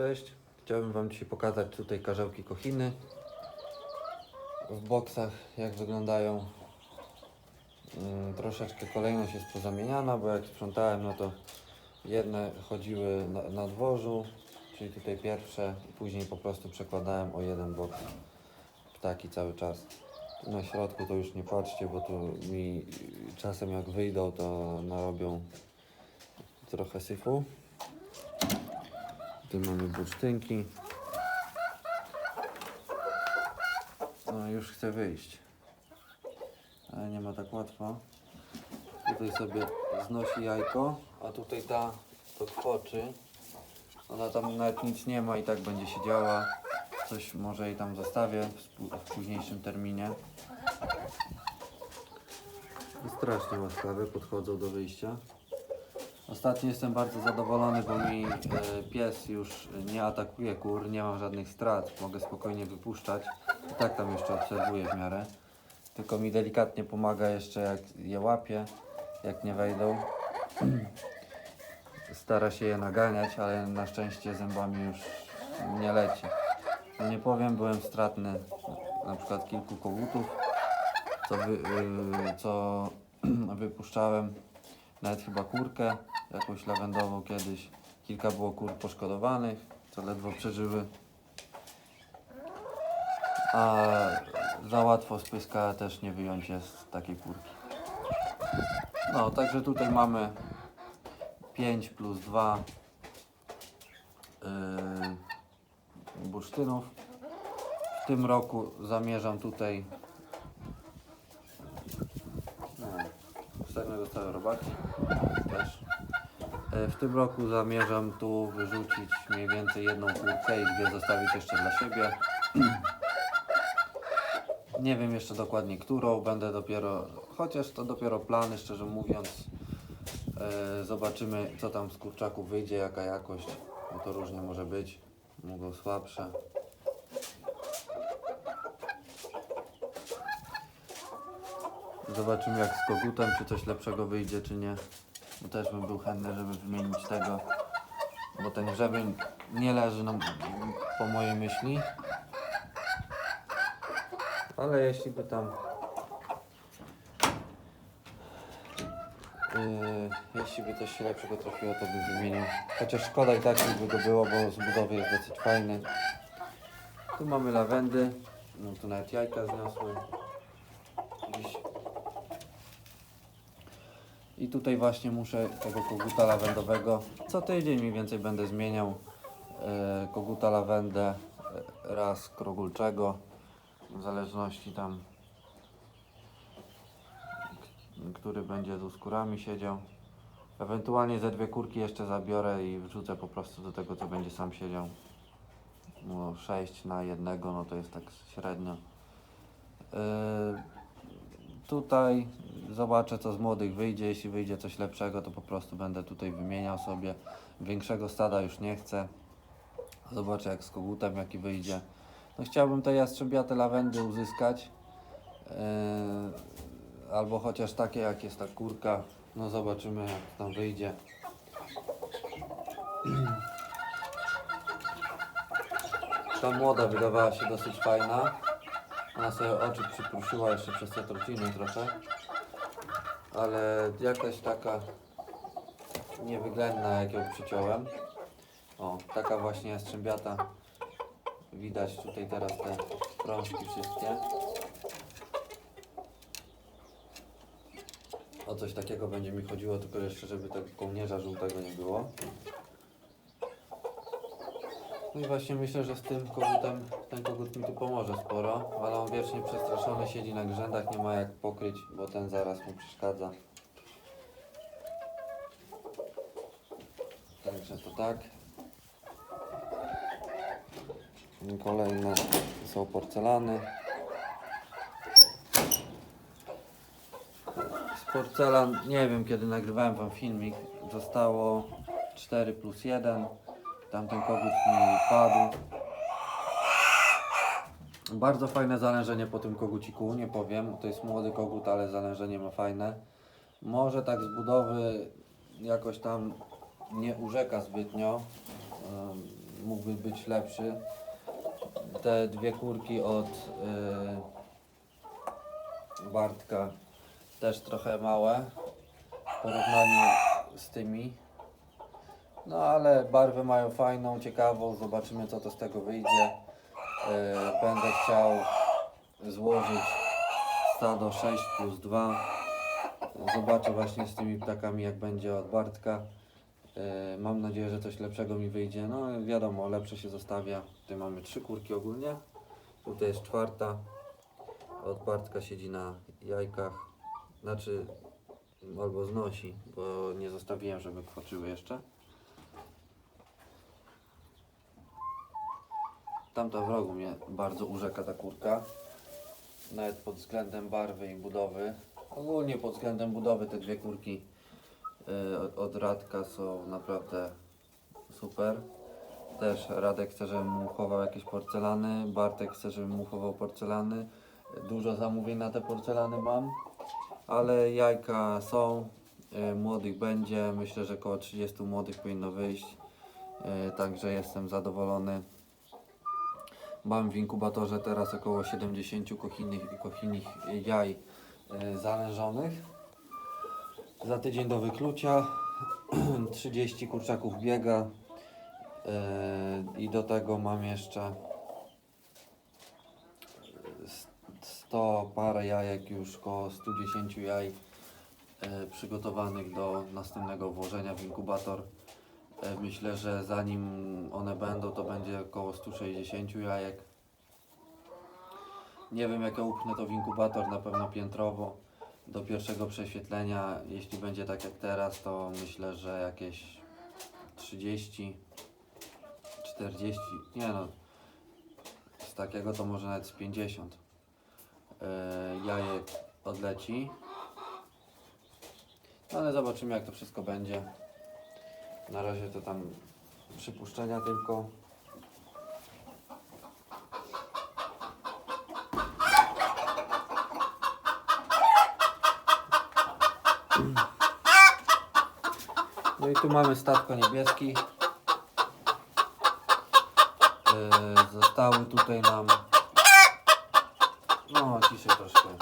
Cześć, chciałbym Wam dzisiaj pokazać tutaj karzełki kochiny w boksach, jak wyglądają. Mm, Troszeczkę kolejność jest pozamieniana, bo jak sprzątałem, no to jedne chodziły na, na dworzu, czyli tutaj pierwsze, i później po prostu przekładałem o jeden boks ptaki cały czas. Na środku to już nie patrzcie, bo tu mi czasem jak wyjdą, to narobią trochę syfu. Tu mamy bursztynki. No już chce wyjść. Ale nie ma tak łatwo. Tutaj sobie znosi jajko, a tutaj ta to kwoczy. Ona tam nawet nic nie ma i tak będzie siedziała. Coś może jej tam zostawię w, późniejszym terminie. Strasznie łaskawe podchodzą do wyjścia. Ostatnio jestem bardzo zadowolony, bo mi e, pies już nie atakuje kur, nie mam żadnych strat, mogę spokojnie wypuszczać. I tak tam jeszcze obserwuję w miarę. Tylko mi delikatnie pomaga jeszcze jak je łapie, jak nie wejdą. Stara się je naganiać, ale na szczęście zębami już nie leci. No nie powiem, byłem stratny na przykład kilku kogutów, co, wy, y, co wypuszczałem nawet chyba kurkę, jakąś lawendową kiedyś. Kilka było kur poszkodowanych, co ledwo przeżyły. A za łatwo z pyska też nie wyjąć jest z takiej kurki. No, także tutaj mamy 5 plus 2 yy, bursztynów. W tym roku zamierzam tutaj no, Ostatnio dostałem robaki też. E, W tym roku zamierzam tu wyrzucić mniej więcej jedną kurkę i dwie zostawić jeszcze dla siebie. Nie wiem jeszcze dokładnie którą, będę dopiero, chociaż to dopiero plany, szczerze mówiąc. E, Zobaczymy co tam z kurczaków wyjdzie, jaka jakość, bo to różnie może być. Mogą słabsze. Zobaczymy jak z kogutem, czy coś lepszego wyjdzie, czy nie. Bo też bym był chętny, żeby wymienić tego. Bo ten grzebień nie leży na, po mojej myśli. Ale jeśli by tam... Yy, jeśli by coś lepszego trafiło, to bym wymienił. Chociaż szkoda i tak by go było, bo z budowy jest dosyć fajny. Tu mamy lawendy. No tu nawet jajka zniosły. Dziś i tutaj właśnie muszę tego koguta lawendowego. Co tydzień mniej więcej będę zmieniał e, koguta lawendę e, raz krogulczego. W zależności tam, który będzie tu skórami siedział. Ewentualnie ze dwie kurki jeszcze zabiorę i wrzucę po prostu do tego, co będzie sam siedział. No, 6 na jednego, no to jest tak średnio. E, Tutaj zobaczę co z młodych wyjdzie. Jeśli wyjdzie coś lepszego, to po prostu będę tutaj wymieniał sobie. Większego stada już nie chcę. Zobaczę jak z kogutem jaki wyjdzie. No chciałbym te jastrzebiate lawendy uzyskać. Yy, albo chociaż takie jak jest ta kurka. No zobaczymy jak tam wyjdzie. Ta młoda wydawała się dosyć fajna. Ona sobie oczy przypruszyła jeszcze przez te trociny trochę. Ale jakaś taka niewyględna jak ją przyciąłem. O, taka właśnie jastrzębiata. Widać tutaj teraz te prążki wszystkie. O coś takiego będzie mi chodziło, tylko jeszcze żeby tego kołnierza żółtego nie było. No i właśnie myślę, że z tym kogutem, ten kogut mi tu pomoże sporo, ale on wiecznie przestraszony, siedzi na grzędach, nie ma jak pokryć, bo ten zaraz mu przeszkadza. Także to tak. Kolejne są porcelany. Z porcelan, nie wiem kiedy nagrywałem wam filmik, zostało 4 plus 1. Tamten kogut mi padł. Bardzo fajne zalężenie po tym koguciku, nie powiem. To jest młody kogut, ale zalężenie ma fajne. Może tak z budowy jakoś tam nie urzeka zbytnio. Mógłby być lepszy. Te dwie kurki od yy, Bartka też trochę małe w porównaniu z tymi. No ale barwę mają fajną, ciekawą, zobaczymy co to z tego wyjdzie. Yy, będę chciał złożyć stado 6 plus 2. Zobaczę właśnie z tymi ptakami jak będzie od Bartka. Yy, Mam nadzieję, że coś lepszego mi wyjdzie. No wiadomo, lepsze się zostawia. Tutaj mamy trzy kurki ogólnie. Tutaj jest czwarta. Od Bartka siedzi na jajkach. Znaczy, albo znosi, bo nie zostawiłem, żeby kwoczyły jeszcze. Tamta w rogu mnie bardzo urzeka ta kurka. Nawet pod względem barwy i budowy. Ogólnie pod względem budowy te dwie kurki y, od- od Radka są naprawdę super. Też Radek chce, żebym mu chował jakieś porcelany, Bartek chce, żebym mu chował porcelany. Dużo zamówień na te porcelany mam, ale jajka są, y, młodych będzie, myślę, że około 30 młodych powinno wyjść, y, także jestem zadowolony. Mam w inkubatorze teraz około 70 kochinnych, kochinich jaj y, zanężonych. Za tydzień do wyklucia 30 kurczaków biega yy, i do tego mam jeszcze s- 100 parę jajek, już około 110 jaj przygotowanych do następnego włożenia w inkubator. Yy, Myślę, że zanim one będą, to będzie około 160 jajek. Nie wiem jak ja upchnę to w inkubator, na pewno piętrowo do pierwszego prześwietlenia, jeśli będzie tak jak teraz, to myślę, że jakieś 30, 40, nie no, z takiego to może nawet z 50 yy, jajek odleci. No ale zobaczymy jak to wszystko będzie. Na razie to tam przypuszczenia tylko. No i tu mamy statko niebieski. Yy, zostały tutaj nam. No, ciszej troszkę.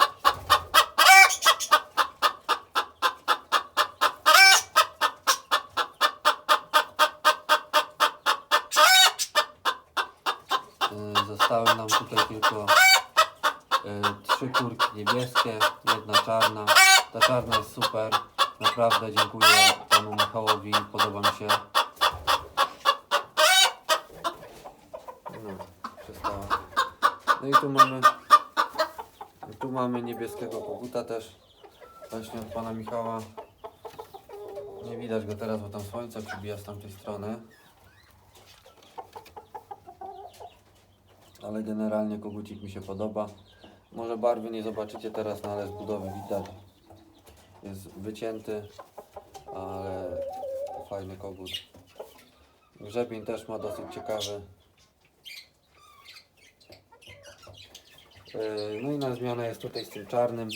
Zostały nam tutaj tylko yy, trzy kurki niebieskie, jedna czarna. Ta czarna jest super. Naprawdę dziękuję panu Michałowi, podoba mi się. No, przestała. No i tu mamy tu mamy niebieskiego koguta też właśnie od pana Michała. Nie widać go teraz, bo tam słońce przybija z tamtej strony. Ale generalnie kogucik mi się podoba. Może barwy nie zobaczycie teraz, no ale z budowy widać. Jest wycięty, ale fajny kogut. Grzebień też ma dosyć ciekawy. Yy, No i na zmianę jest tutaj z tym czarnym.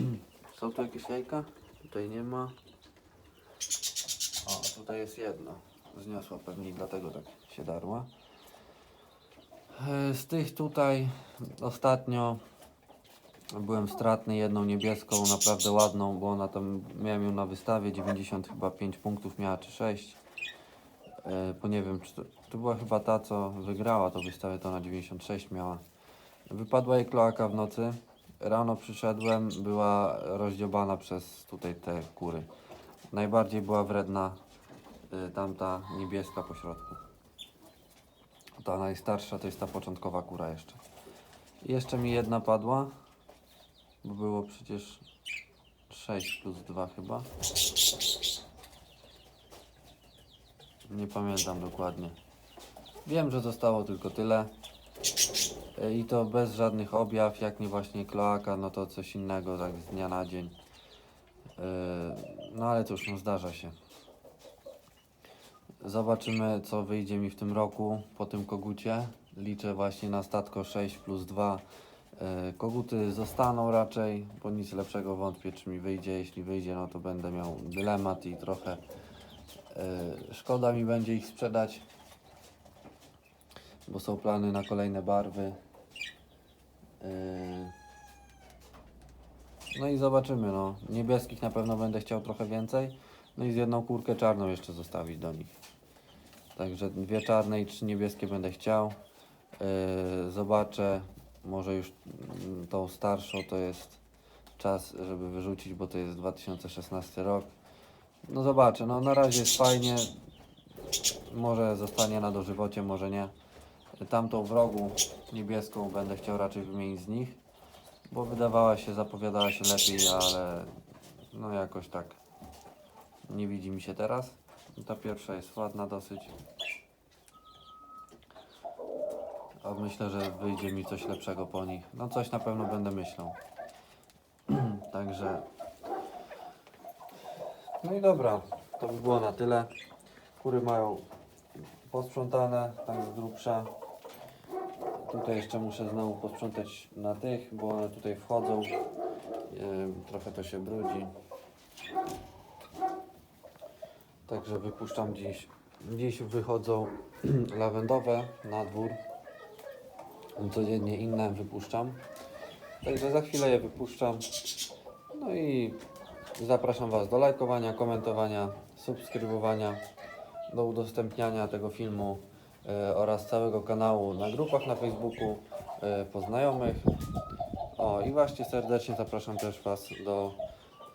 Są tu jakieś jajka? Tutaj nie ma. O, tutaj jest jedno. Zniosła pewnie dlatego tak się darła. Yy, Z tych tutaj ostatnio byłem stratny jedną niebieską, naprawdę ładną, bo ona tam, miałem ją na wystawie, 90 chyba 5 punktów miała, czy 6. E, bo nie wiem, czy to, to była chyba ta, co wygrała tą wystawę, to na 96 miała. Wypadła jej kloaka w nocy. Rano przyszedłem, była rozdziobana przez tutaj te kury. Najbardziej była wredna y, tamta niebieska po środku. Ta najstarsza to jest ta początkowa kura jeszcze. I jeszcze mi jedna padła, bo było przecież 6 plus 2 chyba. Nie pamiętam dokładnie. Wiem, że zostało tylko tyle. E, I to bez żadnych objaw, jak nie właśnie kloaka, no to coś innego, tak z dnia na dzień. E, No ale cóż, no zdarza się. Zobaczymy, co wyjdzie mi w tym roku po tym kogucie. Liczę właśnie na statko 6 plus 2. E, Koguty zostaną raczej, bo nic lepszego wątpię, czy mi wyjdzie. Jeśli wyjdzie, no to będę miał dylemat i trochę e, szkoda mi będzie ich sprzedać. bo są plany na kolejne barwy. Yy. No i zobaczymy, no. Niebieskich na pewno będę chciał trochę więcej. No i z jedną kurkę czarną jeszcze zostawić do nich. Także dwie czarne i trzy niebieskie będę chciał. Yy, zobaczę, może już mm, tą starszą to jest czas, żeby wyrzucić, bo to jest 2016 rok. No zobaczę, no na razie jest fajnie. Może zostanie na dożywocie, może nie. Tamtą w rogu niebieską będę chciał raczej wymienić z nich, bo wydawała się, zapowiadała się lepiej, ale no jakoś tak nie widzi mi się teraz. Ta pierwsza jest ładna dosyć. A myślę, że wyjdzie mi coś lepszego po nich. No coś na pewno będę myślał. Także. No i dobra, to by było na tyle. Kury mają posprzątane, tak z grubsza. Tutaj jeszcze muszę znowu posprzątać na tych, bo one tutaj wchodzą. Trochę to się brudzi. Także wypuszczam dziś. Dziś wychodzą lawendowe na dwór. Codziennie inne wypuszczam. Także za chwilę je wypuszczam. No i zapraszam Was do lajkowania, komentowania, subskrybowania, do udostępniania tego filmu e, oraz całego kanału na grupach na Facebooku, znajomych. O i właśnie serdecznie zapraszam też Was do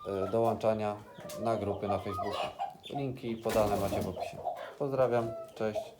e, dołączania na grupy na Facebooku. Linki podane macie w opisie. Pozdrawiam, cześć.